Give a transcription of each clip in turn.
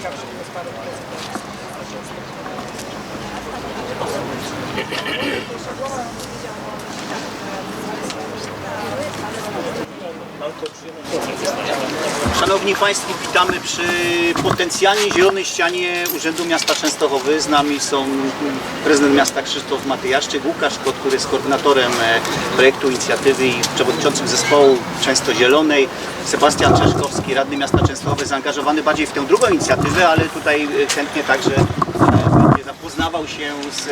spotkawszy się Szanowni Państwo, witamy przy potencjalnie zielonej ścianie Urzędu Miasta Częstochowy. Z nami są prezydent miasta Krzysztof Matyjaszczyk, Łukasz Kot, który jest koordynatorem e, projektu inicjatywy i przewodniczącym zespołu Często Zielonej, Sebastian Czeszkowski, radny miasta Częstochowy, zaangażowany bardziej w tę drugą inicjatywę, ale tutaj e, chętnie także e, zapoznawał się z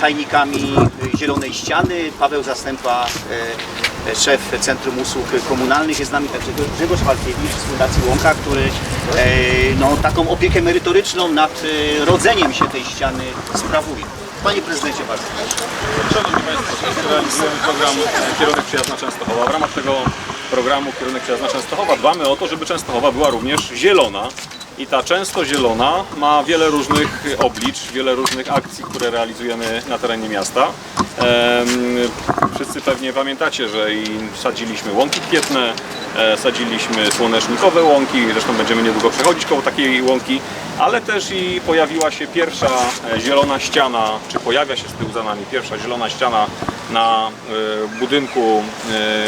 tajnikami Zielonej Ściany. Paweł Zastępa, szef Centrum Usług Komunalnych. Jest z nami także Grzegorz Walkiewicz z Fundacji Łąka, który e, no, taką opiekę merytoryczną nad e, rodzeniem się tej ściany sprawuje. Panie prezydencie, proszę. Szanowni Państwo, realizujemy program e, Kierunek Przyjazna Częstochowa. W ramach tego programu Kierunek Przyjazna Częstochowa dbamy o to, żeby Częstochowa była również zielona. I ta często zielona ma wiele różnych oblicz, wiele różnych akcji, które realizujemy na terenie miasta. Wszyscy pewnie pamiętacie, że i sadziliśmy łąki kwietne, e, sadziliśmy słonecznikowe łąki, zresztą będziemy niedługo przechodzić koło takiej łąki, ale też i pojawiła się pierwsza e, zielona ściana, czy pojawia się z tyłu za nami pierwsza zielona ściana na e, budynku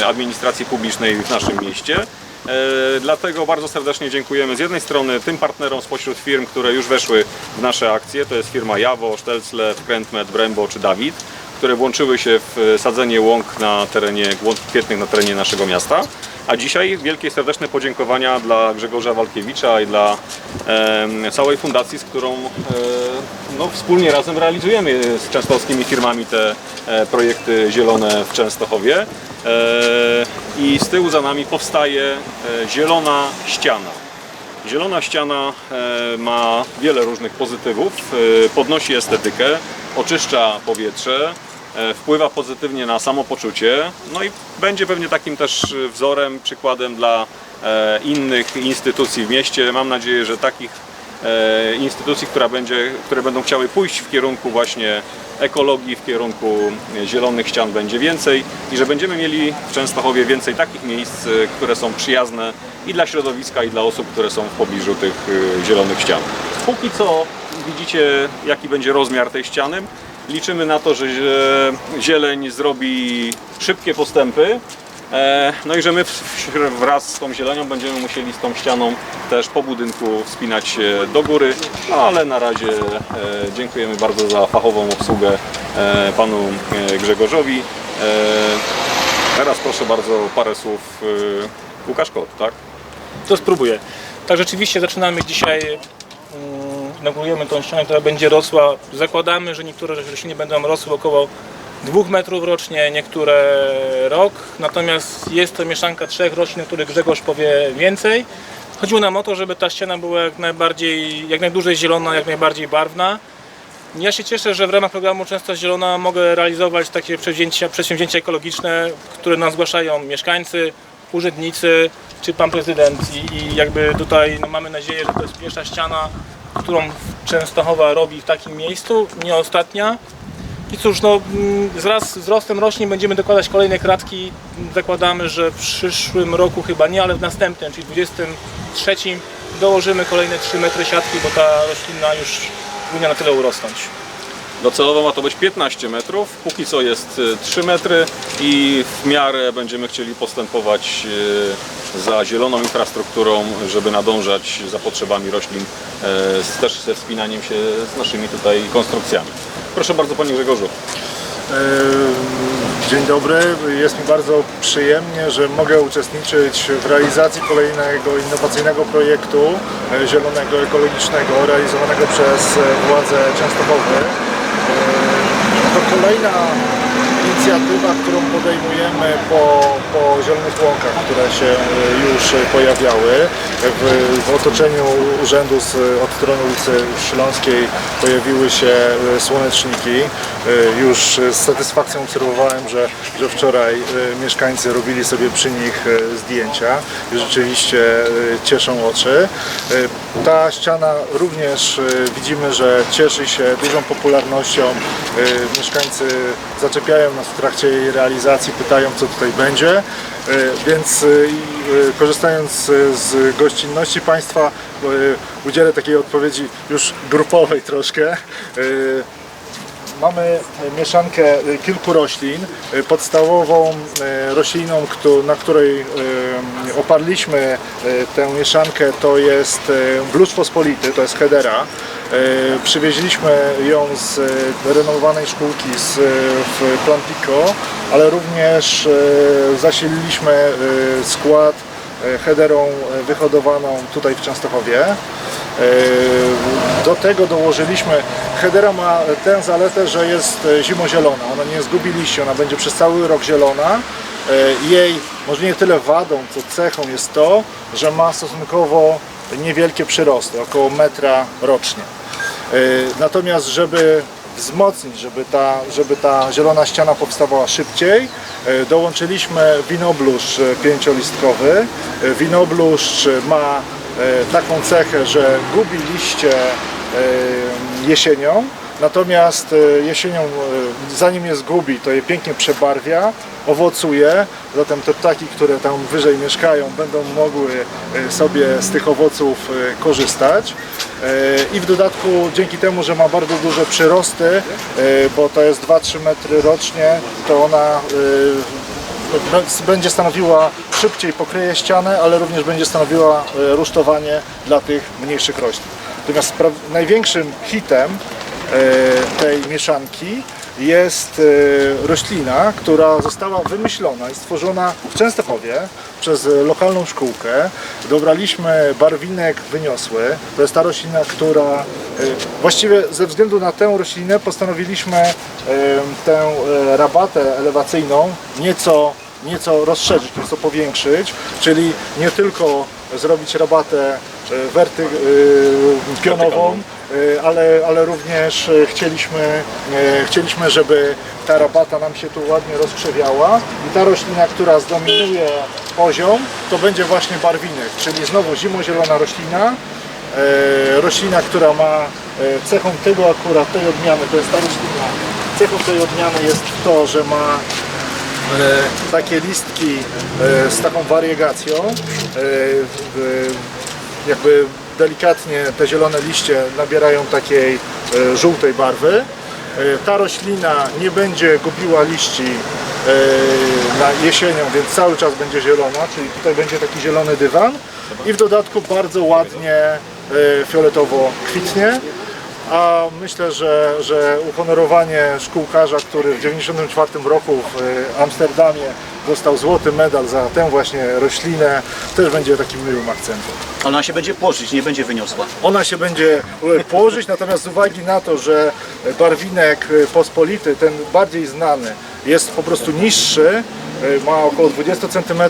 administracji publicznej w naszym mieście. E, Dlatego bardzo serdecznie dziękujemy z jednej strony tym partnerom spośród firm, które już weszły w nasze akcje, to jest firma Jawo, Sztelcle, Wkrętmet, Brembo czy Dawid, które włączyły się w sadzenie łąk na terenie, łąk kwietnych na terenie naszego miasta. A dzisiaj wielkie serdeczne podziękowania dla Grzegorza Walkiewicza i dla em, całej fundacji, z którą e, no, wspólnie razem realizujemy z częstochowskimi firmami te e, projekty zielone w Częstochowie. E, I z tyłu za nami powstaje e, zielona ściana. Zielona ściana e, ma wiele różnych pozytywów. E, Podnosi estetykę, oczyszcza powietrze, e, wpływa pozytywnie na samopoczucie. No i będzie pewnie takim też e, wzorem, przykładem dla e, innych instytucji w mieście. Mam nadzieję, że takich e, instytucji, która będzie, które będą chciały pójść w kierunku właśnie ekologii, w kierunku e, zielonych ścian będzie więcej i że będziemy mieli w Częstochowie więcej takich miejsc, e, które są przyjazne i dla środowiska, i dla osób, które są w pobliżu tych e, zielonych ścian. Póki co widzicie, jaki będzie rozmiar tej ściany. Liczymy na to, że zieleń zrobi szybkie postępy, E, No i że my wraz z tą zielenią będziemy musieli z tą ścianą też po budynku wspinać się do góry, no ale na razie e, dziękujemy bardzo za fachową obsługę e, panu Grzegorzowi. Teraz proszę bardzo parę słów Łukasz Kot, tak? To spróbuję. Tak, rzeczywiście zaczynamy dzisiaj, mm, inaugurujemy tą ścianę, która będzie rosła. Zakładamy, że niektóre rośliny będą rosły około 2 metrów rocznie, niektóre rok. Natomiast jest to mieszanka trzech roślin, o których Grzegorz powie więcej. Chodziło nam o to, żeby ta ściana była jak najbardziej, jak najdłużej zielona, jak najbardziej barwna. Ja się cieszę, że w ramach programu Często Zielona mogę realizować takie przedsięwzięcia, przedsięwzięcia ekologiczne, które nam zgłaszają mieszkańcy, urzędnicy czy pan prezydent i, i jakby tutaj no, mamy nadzieję, że to jest pierwsza ściana, którą Częstochowa robi w takim miejscu, nie ostatnia. I cóż, no, mm, wraz z wzrostem roślin będziemy dokładać kolejne kratki. Zakładamy, że w przyszłym roku chyba nie, ale w następnym, czyli 23 dołożymy kolejne 3 metry siatki, bo ta roślina już powinna na tyle urosnąć. Docelowo ma to być 15 metrów, póki co jest e, 3 metry i w miarę będziemy chcieli postępować e, za zieloną infrastrukturą, żeby nadążać za potrzebami roślin, e, też ze wspinaniem się z naszymi tutaj konstrukcjami. Proszę bardzo Panie Grzegorzu. Dzień dobry, jest mi bardzo przyjemnie, że mogę uczestniczyć w realizacji kolejnego innowacyjnego projektu e, zielonego, ekologicznego realizowanego przez e, władze Częstochowy. To kolejna inicjatywa, którą podejmujemy po, po zielonych łąkach, które się e, już pojawiały. W, w otoczeniu urzędu z, od strony ulicy Śląskiej pojawiły się e, słoneczniki. E, Już z satysfakcją obserwowałem, że, że wczoraj mieszkańcy robili sobie przy nich zdjęcia i rzeczywiście cieszą oczy. Ta ściana również widzimy, że cieszy się dużą popularnością. Mieszkańcy zaczepiają nas w trakcie jej realizacji, pytają co tutaj będzie. E, Więc e, e, korzystając z gościnności Państwa udzielę takiej odpowiedzi już grupowej troszkę. E, Mamy mieszankę e, kilku roślin. E, Podstawową e, rośliną, na której e, oparliśmy e, tę mieszankę to jest e, bluszcz pospolity, to jest hedera. E, Przywieźliśmy ją z e, renomowanej szkółki z, e, Plantico, ale również e, zasililiśmy e, skład e, hederą e, wyhodowaną tutaj w Częstochowie. E, Do tego dołożyliśmy, hedera ma tę zaletę, że jest e, zimozielona, ona nie zgubi liści, ona będzie przez cały rok zielona. E, Jej może nie tyle wadą, co cechą jest to, że ma stosunkowo niewielkie przyrosty, około metra rocznie. Natomiast żeby wzmocnić, żeby ta, żeby ta zielona ściana powstawała szybciej, dołączyliśmy winobluszcz pięciolistkowy. Winobluszcz ma taką cechę, że gubi liście e, jesienią, natomiast e, jesienią, e, zanim je zgubi, to je pięknie przebarwia, owocuje, zatem te ptaki, które tam wyżej mieszkają, będą mogły e, sobie z tych owoców e, korzystać. E, I w dodatku dzięki temu, że ma bardzo duże przyrosty, e, bo to jest 2-3 metry rocznie, to ona e, będzie stanowiła szybciej pokryje ścianę, ale również będzie stanowiła e, rusztowanie dla tych mniejszych roślin. Natomiast największym hitem e, tej mieszanki jest e, roślina, która została wymyślona i stworzona w Częstochowie przez lokalną szkółkę. Dobraliśmy barwinek wyniosły. To jest ta roślina, która właściwie ze względu na tę roślinę postanowiliśmy tę rabatę elewacyjną nieco nieco rozszerzyć, nieco powiększyć, czyli nie tylko zrobić rabatę e, werty, e, pionową, e, ale, ale również chcieliśmy, chcieliśmy, żeby ta rabata nam się tu ładnie rozkrzewiała i ta roślina, która zdominuje poziom, to będzie właśnie barwinek, czyli znowu zimozielona roślina, roślina, która ma cechą tego akurat, tej odmiany, to jest ta roślina, cechą tej odmiany jest to, że ma takie listki e, z taką wariegacją. E, jakby delikatnie te zielone liście nabierają takiej e, żółtej barwy. E, Ta roślina nie będzie gubiła liści e, na jesienią, więc cały czas będzie zielona, czyli tutaj będzie taki zielony dywan i w dodatku bardzo ładnie e, fioletowo kwitnie. A myślę, że, że uhonorowanie szkółkarza, który w 1994 roku w e, Amsterdamie dostał złoty medal za tę właśnie roślinę, też będzie takim miłym akcentem. Ona się będzie płożyć, nie będzie wyniosła. Ona się będzie e, położyć, natomiast z uwagi na to, że barwinek e, pospolity, ten bardziej znany, jest po prostu niższy, ma około 20 cm,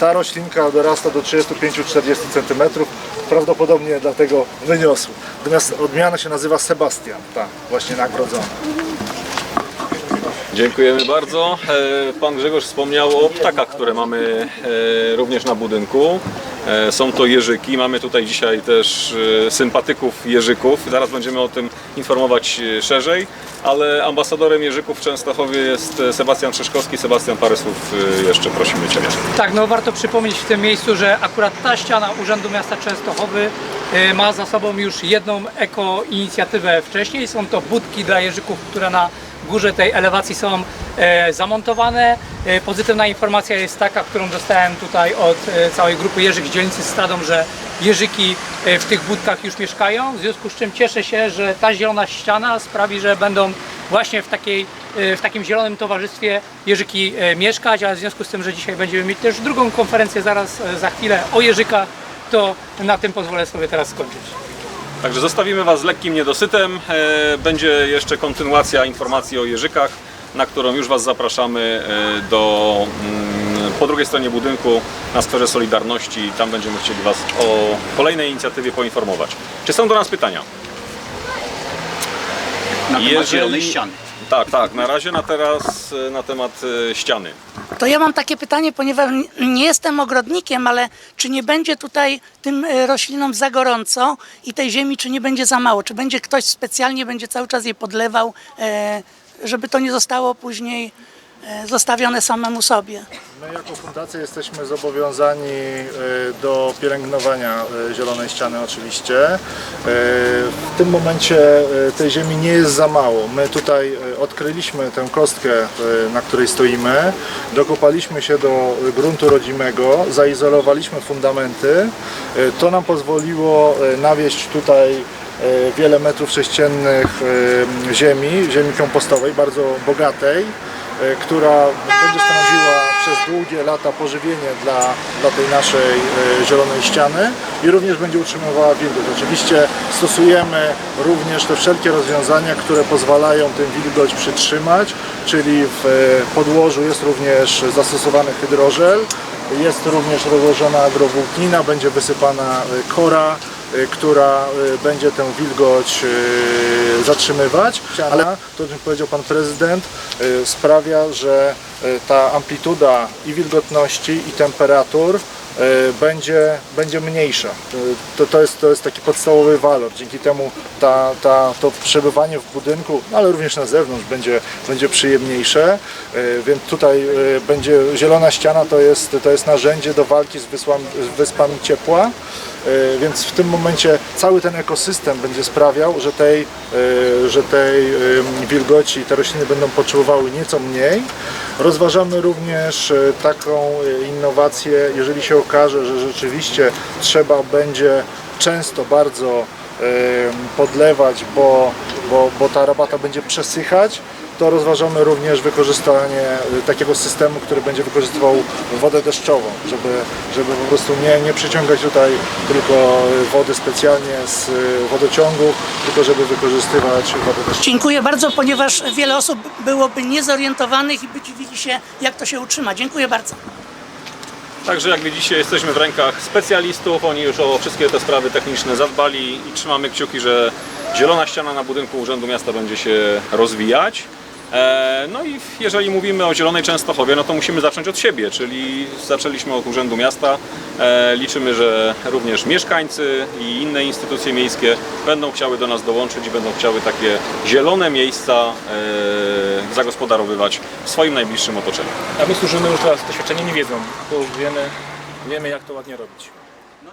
ta roślinka dorasta do 35-40 cm, prawdopodobnie dlatego wyniosły. Natomiast odmiana się nazywa Sebastian, ta właśnie nagrodzona. Dziękujemy bardzo. E, Pan Grzegorz wspomniał o ptakach, które mamy e, również na budynku. E, Są to jeżyki. Mamy tutaj dzisiaj też e, sympatyków jeżyków. Zaraz będziemy o tym informować e, szerzej, ale ambasadorem jeżyków w Częstochowie jest Sebastian Trzeszkowski. Sebastian, parę słów jeszcze prosimy Ciebie. Tak, no warto przypomnieć w tym miejscu, że akurat ta ściana Urzędu Miasta Częstochowy ma za sobą już jedną eko-inicjatywę wcześniej. Są to budki dla jeżyków, które na górze tej elewacji są e, zamontowane. E, Pozytywna informacja jest taka, którą dostałem tutaj od e, całej grupy Jeżyk z dzielnicy Stadom, że jeżyki e, w tych budkach już mieszkają, w związku z czym cieszę się, że ta zielona ściana sprawi, że będą właśnie w, takiej, w takim zielonym towarzystwie jeżyki e, mieszkać, a w związku z tym, że dzisiaj będziemy mieć też drugą konferencję zaraz za chwilę o jeżykach, to na tym pozwolę sobie teraz skończyć. Także zostawimy Was z lekkim niedosytem. E, Będzie jeszcze kontynuacja informacji o jeżykach, na którą już Was zapraszamy e, do, mm, po drugiej stronie budynku na skwerze Solidarności. Tam będziemy chcieli Was o kolejnej inicjatywie poinformować. Czy są do nas pytania? Na temat Jeżeli- zielonej ściany. Tak, tak. Na razie na teraz e, na temat e, ściany. To ja mam takie pytanie, ponieważ nie jestem ogrodnikiem, ale czy nie będzie tutaj tym e, roślinom za gorąco i tej ziemi, czy nie będzie za mało? Czy będzie ktoś specjalnie będzie cały czas je podlewał, e, żeby to nie zostało później zostawione samemu sobie. My jako fundacja jesteśmy zobowiązani e, do pielęgnowania e, zielonej ściany oczywiście. E, W tym momencie e, tej ziemi nie jest za mało. My tutaj e, odkryliśmy tę kostkę, e, na której stoimy, dokopaliśmy się do gruntu rodzimego, zaizolowaliśmy fundamenty. E, To nam pozwoliło e, nawieść tutaj e, wiele metrów sześciennych e, ziemi, ziemi kompostowej, bardzo bogatej, e, która będzie stanowiła przez długie lata pożywienie dla, dla tej naszej e, zielonej ściany i również będzie utrzymywała wilgoć. Oczywiście stosujemy również te wszelkie rozwiązania, które pozwalają tę wilgoć przytrzymać, czyli w e, podłożu jest również zastosowany hydrożel, jest również rozłożona agrowłóknina, będzie wysypana e, kora, która y, będzie tę wilgoć y, zatrzymywać, ale to, o czym powiedział Pan Prezydent, y, sprawia, że y, ta amplituda i wilgotności i temperatur y, będzie, będzie mniejsza. Y, To, to, jest, to jest taki podstawowy walor. Dzięki temu ta, ta, to przebywanie w budynku, ale również na zewnątrz będzie, będzie przyjemniejsze. Y, Więc tutaj y, będzie zielona ściana to jest, to jest narzędzie do walki z, wysłami, z wyspami ciepła. Y, Więc w tym momencie cały ten ekosystem będzie sprawiał, że tej, y, że tej wilgoci te rośliny będą potrzebowały nieco mniej. Rozważamy również y, taką innowację, jeżeli się okaże, że rzeczywiście trzeba będzie często bardzo podlewać, bo, bo, bo ta rabata będzie przesychać, to rozważamy również wykorzystanie y, takiego systemu, który będzie wykorzystywał wodę deszczową, żeby, żeby po prostu nie, nie przyciągać tutaj tylko y, wody specjalnie z y, wodociągów, tylko żeby wykorzystywać wodę deszczową. Dziękuję bardzo, ponieważ wiele osób byłoby niezorientowanych i by dziwili się, jak to się utrzyma. Dziękuję bardzo. Także jak widzicie jesteśmy w rękach specjalistów, oni już o wszystkie te sprawy techniczne zadbali i trzymamy kciuki, że zielona ściana na budynku Urzędu Miasta będzie się rozwijać. E, No i jeżeli mówimy o Zielonej Częstochowie, no to musimy zacząć od siebie, czyli zaczęliśmy od Urzędu Miasta. E, Liczymy, że również mieszkańcy i inne instytucje miejskie będą chciały do nas dołączyć i będą chciały takie zielone miejsca e, zagospodarowywać w swoim najbliższym otoczeniu. A my służymy już teraz doświadczeni nie wiedzą, bo już wiemy, wiemy jak to ładnie robić. No